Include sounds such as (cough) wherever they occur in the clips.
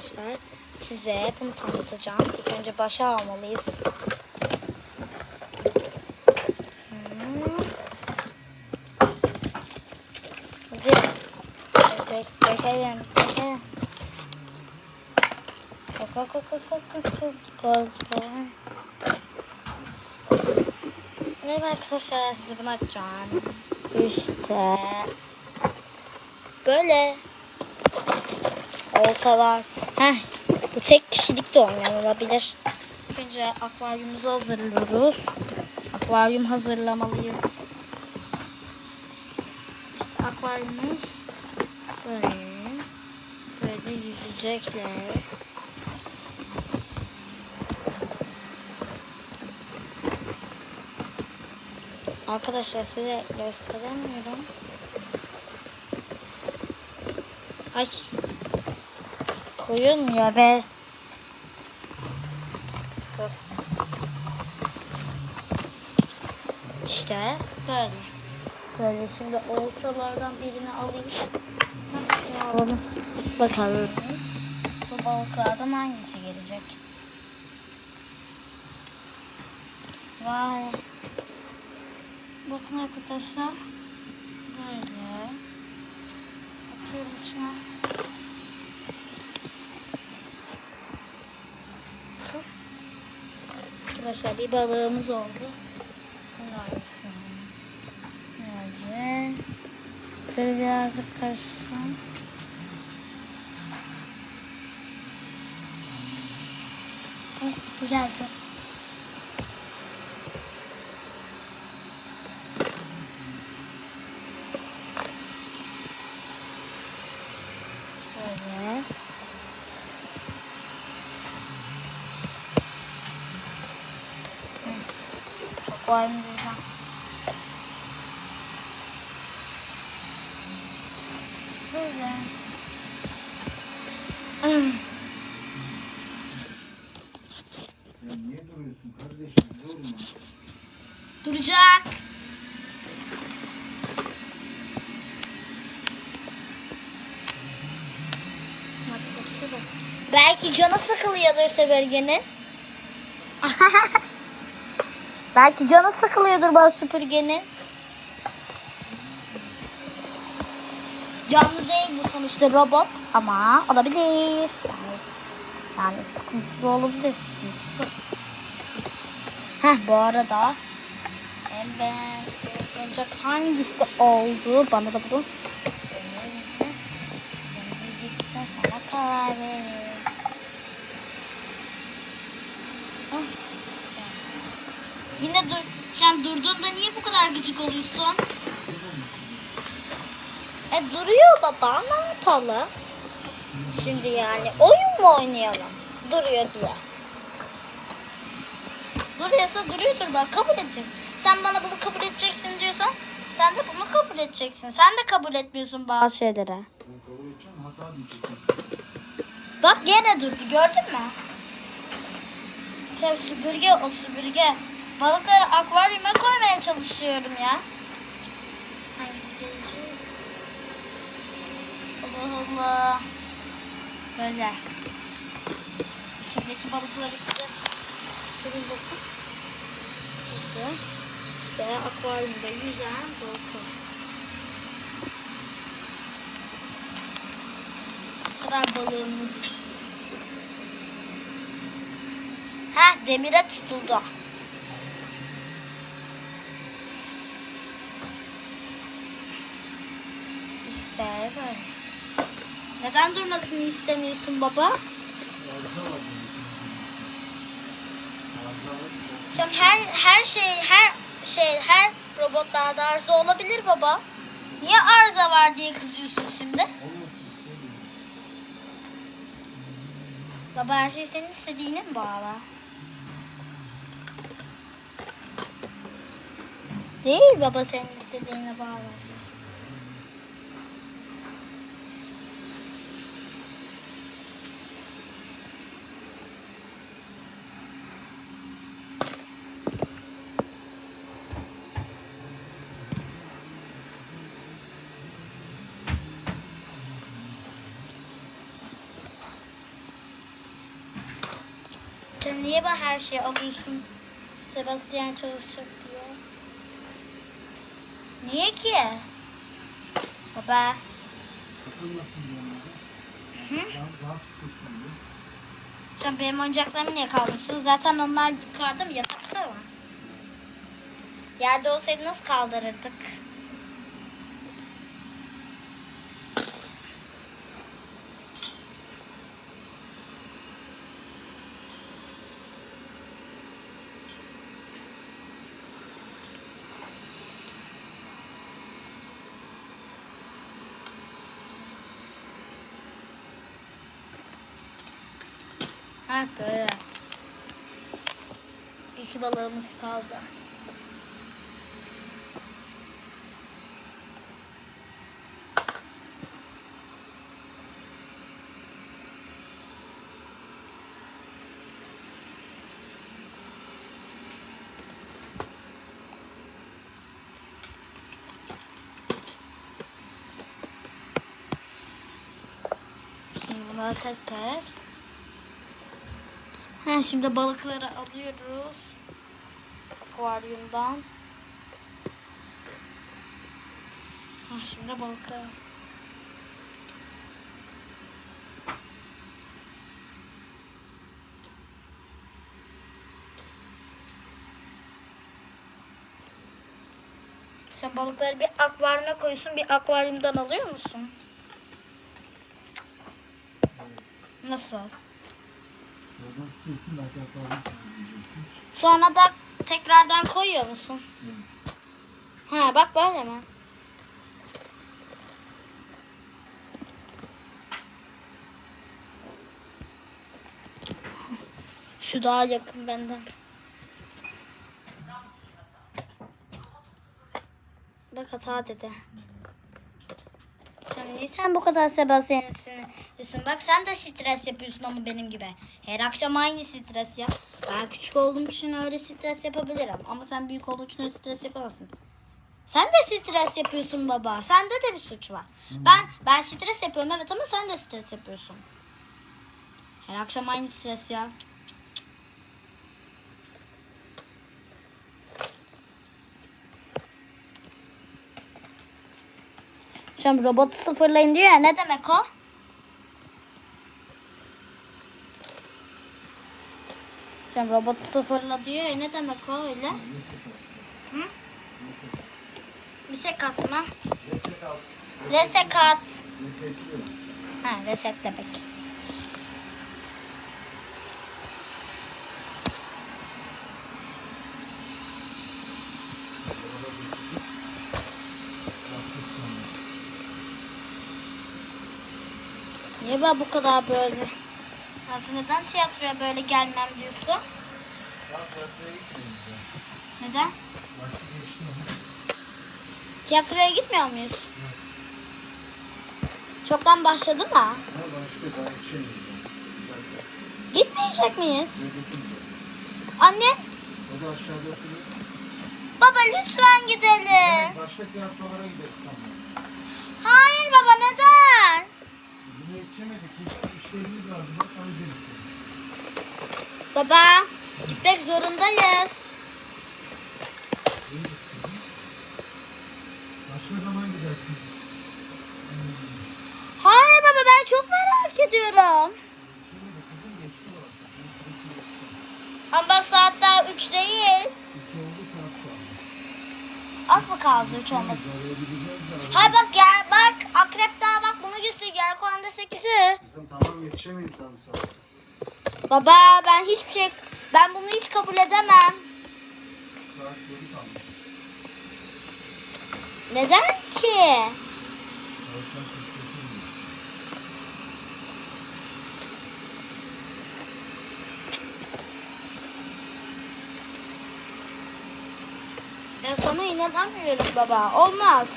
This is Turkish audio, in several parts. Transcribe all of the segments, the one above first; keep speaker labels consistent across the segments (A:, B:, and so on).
A: arkadaşlar size bunu tanıtacağım. İlk önce başa almalıyız. Hadi. Dök, dökelim. Dökelim. Kalk kalk kalk kalk. Merhaba arkadaşlar size bunu açacağım. İşte böyle oltalar. Heh, bu tek kişilik de oynanılabilir. Önce akvaryumumuzu hazırlıyoruz. Akvaryum hazırlamalıyız. İşte akvaryumumuz böyle. Böyle yüzecekler. Arkadaşlar size gösteremiyorum. Ay. Koyulmuyor be. Kız. İşte böyle. Böyle şimdi oltalardan birini alayım. Alalım. Bakalım. Bu balıklardan hangisi gelecek? Vay. Bakın arkadaşlar. Böyle. Atıyorum içine. Arkadaşlar bir balığımız oldu. Aynısı. Böylece. Şöyle birazcık karıştıralım. Eh, bu geldi. Böyle. Hı. Çok var mı buradan? Böyle.
B: Ya niye duruyorsun kardeşim? Durma.
A: Duracak. Belki canı sıkılıyordur süpürgenin. (laughs) Belki canı sıkılıyordur bu süpürgenin. Canlı değil bu sonuçta robot ama olabilir. Yani, yani sıkıntılı olabilir sıkıntılı. Heh bu arada Evet. Oyuncak hangisi oldu? Bana da bunu. Temizledikten sonra karar verin. Yine dur. Sen durduğunda niye bu kadar gıcık oluyorsun? E duruyor baba. Ne yapalım? Şimdi yani oyun mu oynayalım? Duruyor diye. Duruyorsa duruyordur bak kabul edecek. Sen bana bunu kabul edeceksin diyorsan sen de bunu kabul edeceksin. Sen de kabul etmiyorsun bazı şeylere. Bak gene durdu gördün mü? Ya süpürge o süpürge. Balıkları akvaryuma koymaya çalışıyorum ya. Hangisi gelecek? Allah Allah. Böyle. İçindeki balıkları size şöyle bakın. Bakın. İşte akvaryumda yüzen balıklar. Bu kadar balığımız. Heh demire tutuldu. Böyle. Neden durmasını istemiyorsun baba? Şimdi her her şey her şey her robotlarda arıza olabilir baba. Niye arıza var diye kızıyorsun şimdi? Baba her şey senin istediğine mi bağlı? Değil baba senin istediğine bağlı. Sen niye ben her şeyi alıyorsun? Sebastian çalışacak diye. Niye ki? Baba.
B: Takılmasın diye diye.
A: Sen benim oyuncaklarımı niye kaldırıyorsun? Zaten onlar yukarıda mı? Yatakta mı? Yerde olsaydı nasıl kaldırırdık? Ha böyle. İki balığımız kaldı. Şimdi bunları tek tek. Ha, şimdi balıkları alıyoruz. Akvaryumdan. Ha, şimdi balıkları. Sen balıkları bir akvaryuma koyuyorsun, bir akvaryumdan alıyor musun? Nasıl?
B: Oradan tutuyorsun belki akvaryum diyeceksin.
A: Sonra da tekrardan koyuyor musun? Ha bak böyle mi? Şu daha yakın benden. Bak hata dedi. Niye sen bu kadar Sebastian'sin? Bak sen de stres yapıyorsun ama benim gibi. Her akşam aynı stres ya. Ben küçük olduğum için öyle stres yapabilirim. Ama sen büyük olduğun için öyle stres yapamazsın. Sen de stres yapıyorsun baba. Sende de bir suç var. Ben ben stres yapıyorum evet ama sen de stres yapıyorsun. Her akşam aynı stres ya. Şimdi robotu sıfırlayın diyor ya ne demek o? Şimdi robotu sıfırla diyor ya ne demek o öyle?
B: Reset.
A: Hı?
B: Reset at.
A: Reset at mı?
B: Reset at.
A: Reset at.
B: Resetliyor.
A: Ha reset demek.
B: Bastık sonra.
A: Niye ben bu kadar böyle? Nasıl neden tiyatroya böyle gelmem diyorsun? Neden? Tiyatroya gitmiyor muyuz? Çoktan başladı mı? Gitmeyecek miyiz? Anne, baba lütfen gidelim.
B: Başka tiyatrolara gideriz.
A: Hayır baba neden?
B: Yetişemedik. İşlerimiz vardı. Bak gittik.
A: Baba, gitmek zorundayız.
B: Başka zaman gidersin.
A: Hayır baba ben çok merak ediyorum.
B: Bir geçti.
A: Ama saat daha 3 değil. Az mı kaldı hiç olmasın?
B: Oraya gideceğiz de.
A: Hay bak gel bak akrep daha bak bunu gösteriyor gel kulağında 8'i.
B: Kızım tamam yetişemeyiz daha bu.
A: Baba ben hiçbir şey ben bunu hiç kabul edemem.
B: Saat geri kalmış.
A: Neden ki?
B: Tavşan.
A: Ben sana inanamıyorum baba. Olmaz.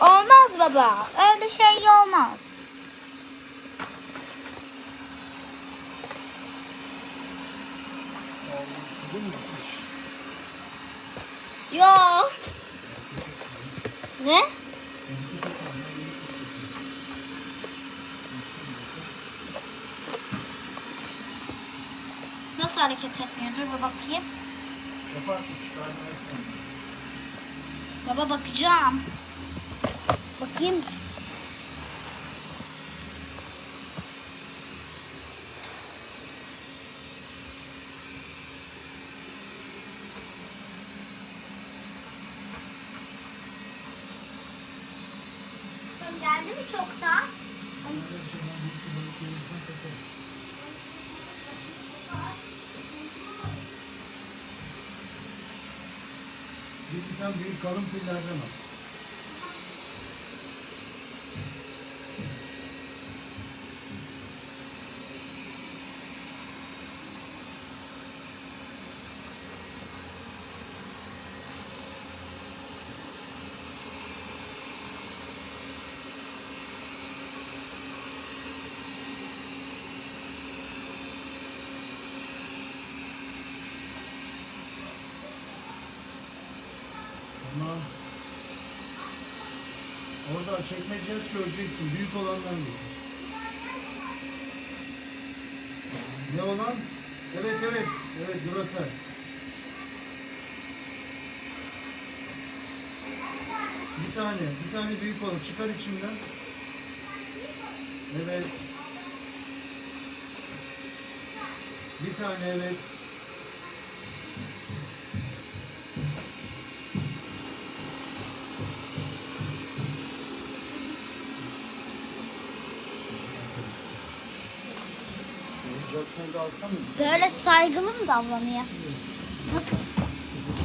A: Olmaz baba. Öyle şey olmaz. Yo. Ne? Nasıl hareket etmiyor? Dur bir bakayım. Baba bakacağım. Bakayım. Geldi mi çoktan?
B: Bir tane büyük kalın pillerden al. Tamam. Orada çekmece aç göreceksin. Büyük olandan getir. Ne olan? Evet evet. Evet burası. Bir tane. Bir tane büyük olan. Çıkar içinden. Evet. Bir tane evet.
A: Böyle saygılı mı davranıyor? Nasıl?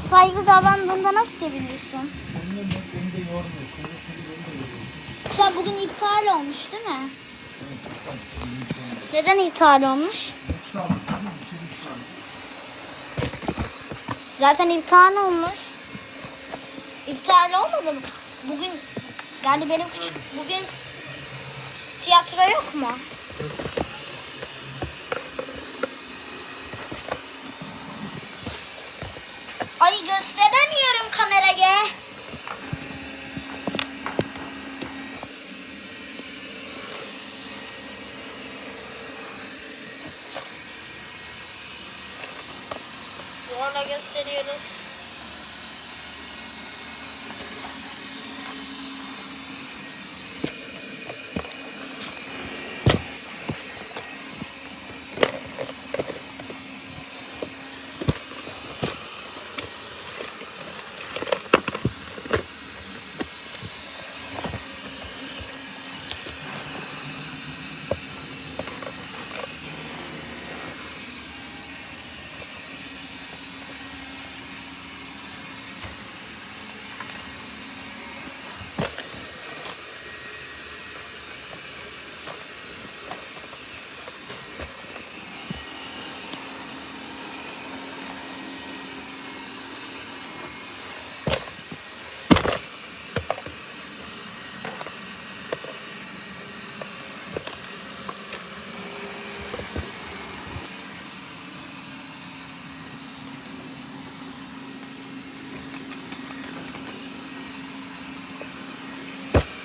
A: Saygı davrandığında nasıl
B: yoruyor.
A: Sen bugün iptal olmuş değil mi? Neden iptal olmuş? Zaten iptal olmuş. İptal olmadı mı? Bugün yani benim küçük bugün tiyatro yok mu? Yeah.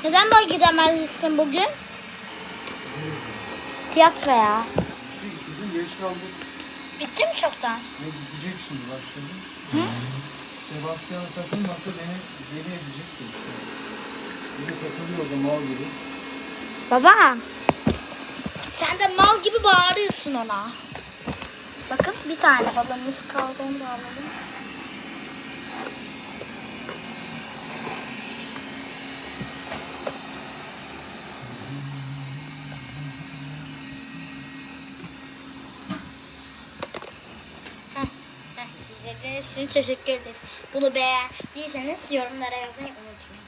A: Neden böyle gidemezmişsin bugün? Tiyatroya.
B: Bizim geç kaldık.
A: Bitti mi çoktan?
B: Ne gidecek şimdi başladı. Sebastian'a takılmasa beni deli edecekti işte. Beni takılıyor orada mal gibi.
A: Baba. Sen de mal gibi bağırıyorsun ona. Bakın bir tane balonumuz kaldı onu da alalım. İçin teşekkür ederiz. Bunu beğendiyseniz yorumlara yazmayı unutmayın.